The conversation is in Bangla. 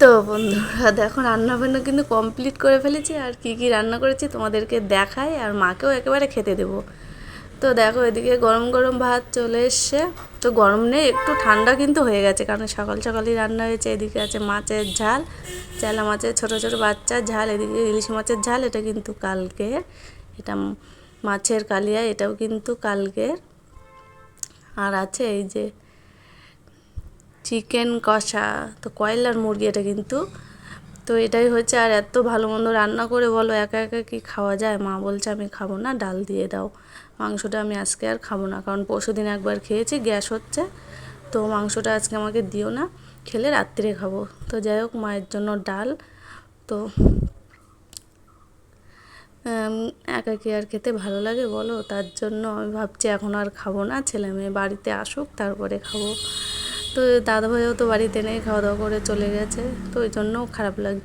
তো বন্ধুরা, দেখো রান্না বান্না কিন্তু কমপ্লিট করে ফেলেছি, আর কি কি রান্না করেছি তোমাদেরকে দেখাই, আর মাকেও একেবারে খেতে দেবো। তো দেখো এদিকে গরম গরম ভাত চলে এসছে। তো গরম নেই, একটু ঠান্ডা কিন্তু হয়ে গেছে, কারণ সকাল সকালই রান্না হয়েছে। এদিকে আছে মাছের ঝাল, চেলা মাছের ছোট ছোট বাচ্চার ঝাল, এদিকে ইলিশ মাছের ঝাল, এটা কিন্তু কালকে। এটা মাছের কালিয়া, এটাও কিন্তু কালকের। আর আছে এই যে চিকেন কষা, তো কয়লার মুরগি এটা কিন্তু। তো এটাই হচ্ছে, আর এত ভালো মন্দ রান্না করে বলো, একা একা কি খাওয়া যায়? মা বলছে, আমি খাব না, ডাল দিয়ে দাও। মাংসটা আমি আজকে আর খাব না, কারণ পরশু দিন একবার খেয়েছি, গ্যাস হচ্ছে। তো মাংসটা আজকে আমাকে দিও না, খেলে রাত্রে খাব। তো যাই হোক, মায়ের জন্য ডাল। তো একা কি আর খেতে ভালো লাগে বলো? তার জন্য আমি ভাবছি, এখন আর খাব না, ছেলে মেয়ে বাড়িতে আসুক, তারপরে খাব। তো দাদাভাইও তো বাড়িতে নেই, খাওয়া দাওয়া করে চলে গেছে, তো ওই জন্য খারাপ লাগছে।